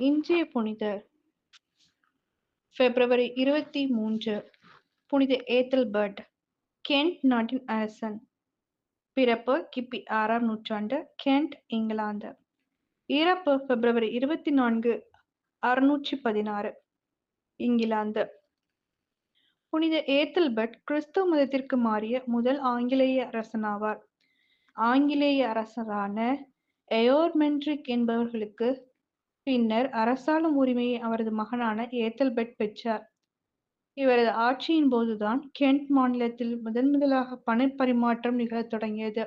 இன்றைய புனிதர் பிப்ரவரி இருபத்தி மூன்று புனித ஏத்தல்பர்ட் கென்ட் நாட்டின் அரசன். பிறப்பு கிபி ஆறாம் நூற்றாண்டு கென்ட் இங்கிலாந்து. இறப்பு பிப்ரவரி இருபத்தி நான்கு அறுநூற்றி பதினாறு இங்கிலாந்து. புனித ஏத்தல்பர்ட் கிறிஸ்துவ மதத்திற்கு மாறிய முதல் ஆங்கிலேய அரசனாவார். ஆங்கிலேய அரசரான எயோர்மென்ட்ரிக் என்பவர்களுக்கு பின்னர் அரசாளும் உரிமையை அவரது மகனான ஏத்தல்பெட் பெற்றார். இவரது ஆட்சியின் போதுதான் கென்ட் மாநிலத்தில் முதன் முதலாக பணப்பரிமாற்றம் நிகழத் தொடங்கியது.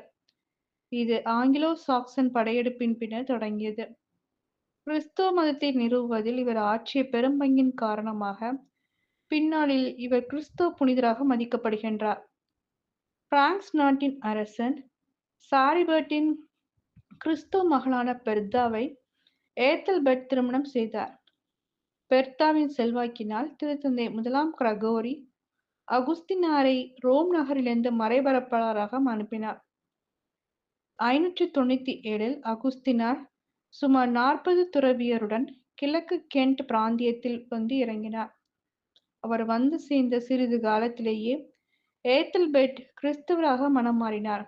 இது ஆங்கிலோ சாக்சன் படையெடுப்பின் பின்னர் தொடங்கியது. கிறிஸ்துவ மதத்தை நிறுவுவதில் இவர் ஆற்றிய பெரும்பங்கின் காரணமாக பின்னாளில் இவர் கிறிஸ்துவ புனிதராக மதிக்கப்படுகின்றார். பிரான்ஸ் நாட்டின் அரசன் சாரிபர்ட்டின் கிறிஸ்துவ மகளான பெர்தாவை ஏத்தல்பெட் திருமணம் செய்தார். பெர்தாவின் செல்வாக்கினால் திருத்தந்தை முதலாம் கிரகோரி அகுஸ்தினாரை ரோம் நகரிலிருந்து மறைபரப்பாளராக அனுப்பினார். ஐநூற்றி தொண்ணூத்தி ஏழில் அகுஸ்தினார் சுமார் நாற்பது துறவியருடன் கிழக்கு கென்ட் பிராந்தியத்தில் வந்து இறங்கினார். அவர் வந்து சேர்ந்த சிறிது காலத்திலேயே ஏத்தல்பெட் கிறிஸ்தவராக மனம் மாறினார்.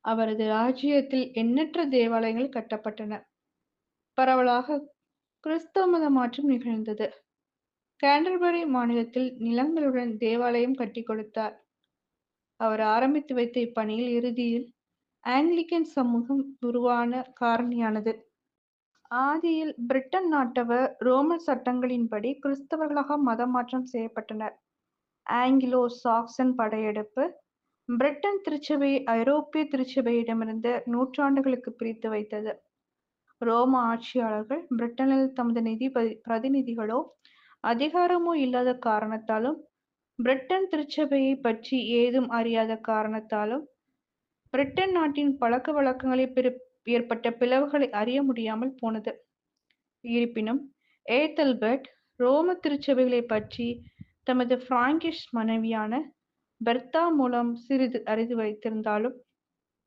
அவரது ராஜ்யத்தில் எண்ணற்ற தேவாலயங்கள் கட்டப்பட்டன. பரவலாக கிறிஸ்தவ மத மாற்றம் நிகழ்ந்தது. கேண்டர்பரி மாநிலத்தில் நிலங்களுடன் தேவாலயம் கட்டி கொடுத்தார். அவர் ஆரம்பித்து வைத்த இப்பணியில் இறுதியில் ஆங்கிலிக்கன் சமூகம் உருவான காரணியானது. ஆதியில் பிரிட்டன் நாட்டவர் ரோமன் சட்டங்களின்படி கிறிஸ்தவர்களாக மதம் மாற்றம் செய்யப்பட்டனர். ஆங்கிலோ சாக்சன் படையெடுப்பு பிரிட்டன் திருச்சபையை ஐரோப்பிய திருச்சபையிடமிருந்து நூற்றாண்டுகளுக்கு பிரித்து வைத்தது. ரோம ஆட்சியாளர்கள் பிரிட்டனில் தமது நிதி பிரதிநிதிகளோ அதிகாரமோ இல்லாத காரணத்தாலும் பிரிட்டன் திருச்சபையை பற்றி ஏதும் அறியாத காரணத்தாலும் பிரிட்டன் நாட்டின் பழக்க வழக்கங்களில் ஏற்பட்ட பிளவுகளை அறிய முடியாமல் போனது. இருப்பினும் ஏத்தல்பர்ட் ரோம திருச்சபைகளை பற்றி தமது பிராங்கிஷ் மனைவியான பெர்தா மூலம் சிறிது அறிந்து வைத்திருந்தாலும்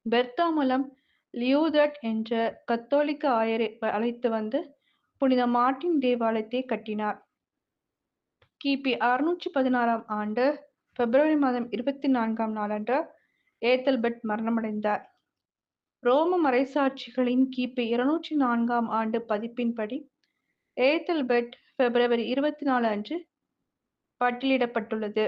பெர்தா மூலம் லியூதட் என்ற கத்தோலிக்க ஆயரை அழைத்து வந்து புனித மார்ட்டின் தேவாலயத்தை கட்டினார். கிபி அறுநூற்றி பதினாறாம் ஆண்டு பிப்ரவரி மாதம் இருபத்தி நான்காம் நாளன்று ஏத்தல்பெட் மரணமடைந்தார். ரோம மறைசாட்சிகளின் கிபி இருநூற்றி நான்காம் ஆண்டு பதிப்பின்படி ஏத்தல்பெட் பிப்ரவரி இருபத்தி நாலு அன்று பட்டியலிடப்பட்டுள்ளது.